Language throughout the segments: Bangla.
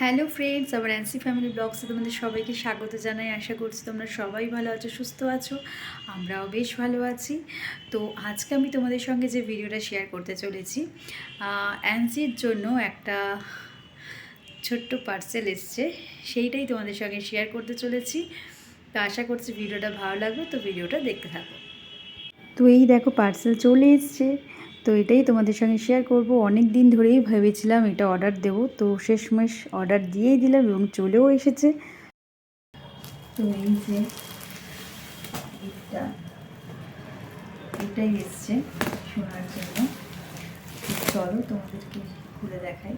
হ্যালো ফ্রেন্ডস আমার অ্যান্সি ফ্যামিলি ব্লগসে তোমাদের সবাইকে স্বাগত জানাই। আশা করছি তোমরা সবাই ভালো আছো, সুস্থ আছো। আমরাও বেশ ভালো আছি। তো আজকে আমি তোমাদের সঙ্গে যে ভিডিওটা শেয়ার করতে চলেছি অ্যান্সির জন্য একটা ছোট্ট পার্সেল এসছে। সেইটাই তোমাদের সঙ্গে শেয়ার করতে চলেছি। তো আশা করছি ভিডিওটা ভালো লাগবে, তো ভিডিওটা দেখতে থাকো। তো এই দেখো পার্সেল চলে এসছে। তো এটাই তোমাদের সঙ্গে শেয়ার করব। অনেক দিন ধরেই ভেবেছিলাম এটা অর্ডার দেব, তো শেষমেশ অর্ডার দিয়েই দিলাম এবং চলেও এসেছে। তো এই যে এটা, এটাই এসছে শোনার জন্য। চলো তোমাদেরকে খুলে দেখাই।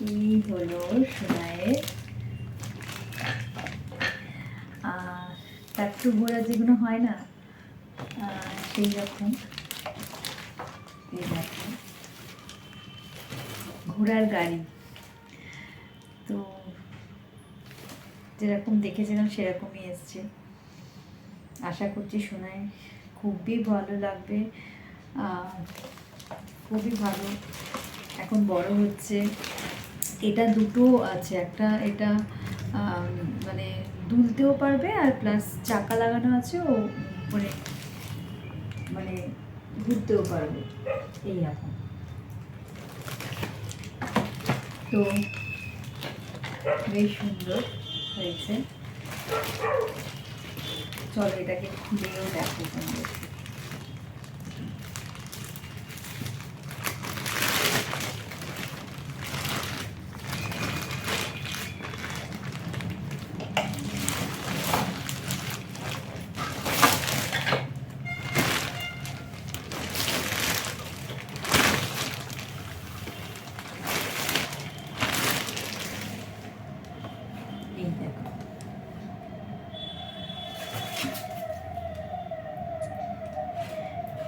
কি হলো সোনায়ের? টাট্টু ঘোড়া যেগুলো হয় না সেই রকম। ঘোড়ার গাড়ি। তো যেরকম দেখেছিলাম সেরকমই এসছে। আশা করছি শোনায় খুবই ভালো লাগবে। খুবই ভালো। এখন বড় হচ্ছে। এটা দুটো আছে, একটা এটা মানে দুলতেও পারবে আর প্লাস চাকা লাগানো আছে, ও মানে মানে ঘুরতেও পারবে, এই রকম তো বেশ সুন্দর হয়েছে। চলো এটাকে খুলেও দেখো তোমাদের।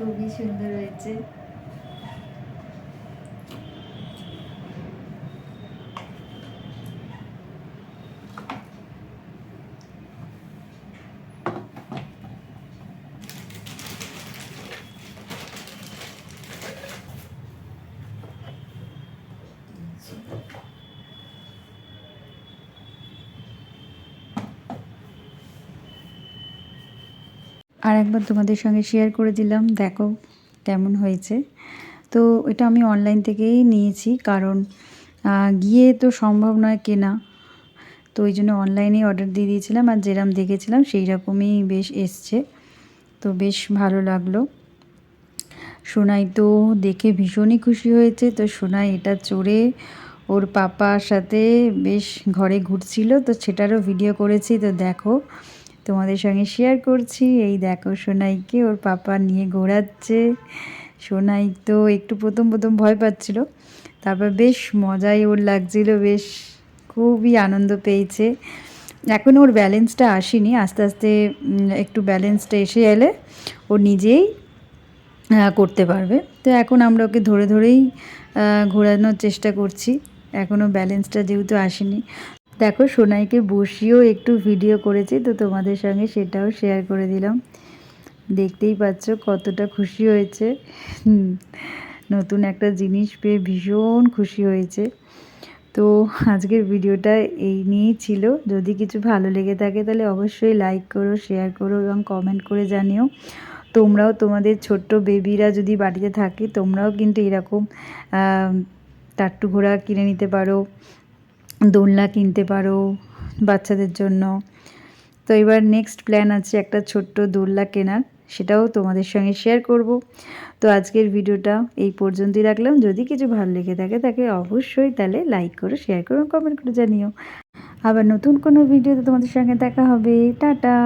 খুবই সুন্দর হয়েছে আর একবার তোমাদের সঙ্গে শেয়ার করে দিলাম, দেখো কেমন হয়েছে। তো এটা আমি অনলাইন থেকেই নিয়েছি, কারণ গিয়ে তো সম্ভব নয় কেনা। তো ওই জন্য অনলাইনেই অর্ডার দিয়ে দিয়েছিলাম আর যেরকম দেখেছিলাম সেই রকমই বেশ এসছে। তো বেশ ভালো লাগল। সোনাই তো দেখে ভীষণই খুশি হয়েছে। তো সোনাই এটা চড়ে ওর পাপার সাথে বেশ ঘরে ঘুরছিল, তো সেটারও ভিডিও করেছি। তো দেখো তোমাদের সঙ্গে শেয়ার করছি। এই দেখো সোনাইকে ওর পাপা নিয়ে ঘোরাচ্ছে। সোনাই তো একটু প্রথম প্রথম ভয় পাচ্ছিল। তারপর বেশ মজাই ওর লাগছিল, বেশ খুবই আনন্দ পেয়েছে। এখন ওর ব্যালেন্সটা আসেনি, আস্তে আস্তে একটু ব্যালেন্সটা এসে এলে ও নিজেই করতে পারবে। তো এখন আমরা ওকে ধরে ধরেই ঘোরানোর চেষ্টা করছি। এখনও ব্যালেন্সটা যেহেতু আসেনি। দেখো সোনাইকে বসিয়েও একটু ভিডিও করেছি, তো তোমাদের সঙ্গে সেটাও শেয়ার করে দিলাম। দেখতেই পাচ্ছ কতটা খুশি হয়েছে। নতুন একটা জিনিস পেয়ে ভীষণ খুশি হয়েছে। তো আজকের ভিডিওটা এই নিয়েই ছিল। যদি কিছু ভালো লেগে থাকে তাহলে অবশ্যই লাইক করো শেয়ার করো এবং কমেন্ট করে জানিও। তোমরাও তোমাদের ছোট্ট বেবিরা যদি বাড়িতে থাকে, তোমরাও কিন্তু এরকম টাট্টু ঘোড়া কিনে নিতে পারো। দোলনা কিনতে পারো বাচ্চাদের জন্য। তো এবার নেক্সট প্ল্যান আছে একটা ছোট্ট দোলনা কেনার, সেটাও তোমাদের সঙ্গে শেয়ার করব। তো আজকের ভিডিওটা এই পর্যন্তই রাখলাম। যদি কিছু ভালো লেগে থাকে তাকে অবশ্যই তাহলে লাইক করো শেয়ার করো কমেন্ট করে জানিও। আবার নতুন কোনো ভিডিওতে তোমাদের সঙ্গে দেখা হবে। টাটা!